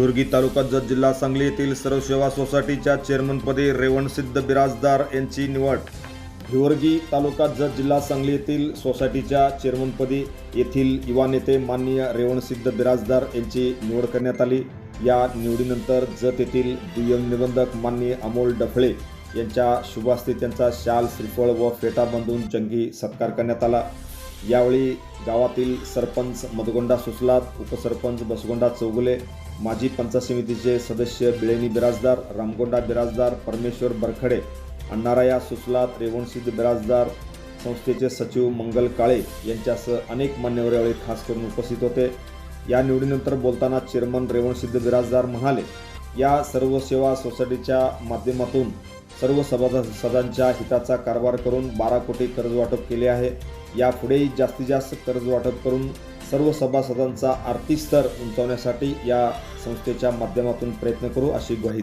भिवरगी तालुका जत जिल्हा सांगली येथील सर्व सेवा सोसायटीच्या चेअरमनपदी रेवणसिद्ध बिराजदार यांची निवड. भिवरगी तालुका जत जिल्हा सांगली येथील सोसायटीच्या चेअरमनपदी येथील युवा नेते माननीय रेवणसिद्ध बिराजदार यांची निवड करण्यात आली. या निवडीनंतर जत येथील दुय्यम निबंधक माननीय अमोल डफळे यांच्या शुभास्ते त्यांचा शाल श्रीफळ व फेटा बांधून चंगी सत्कार करण्यात आला. यावेळी गावातील सरपंच मधुगोंडा सुसलात उपसरपंच बसगोंडा चौगुले माजी पंचायत समितीचे सदस्य बिळेनी बिराजदार रामगोंडा बिराजदार परमेश्वर बरखडे अण्णाराया सुचला रेवणसिद्ध बिराजदार संस्थेचे सचिव मंगल काळे यांच्यासह अनेक मान्यवर यावेळी खास करून उपस्थित होते. या निवडीनंतर बोलताना चेअरमन रेवणसिद्ध बिराजदार म्हणाले या सर्व सेवा सोसायटीच्या माध्यमातून सर्व सभासदांच्या हिताचा कारभार करून बारा कोटी कर्ज वाटप केले आहे. यापुढेही जास्तीत जास्त कर्ज वाटप करून सर्व सभासदांचा आर्थिक स्तर उंचावण्यासाठी या संस्थेच्या माध्यमातून प्रयत्न करू अशी ग्वाही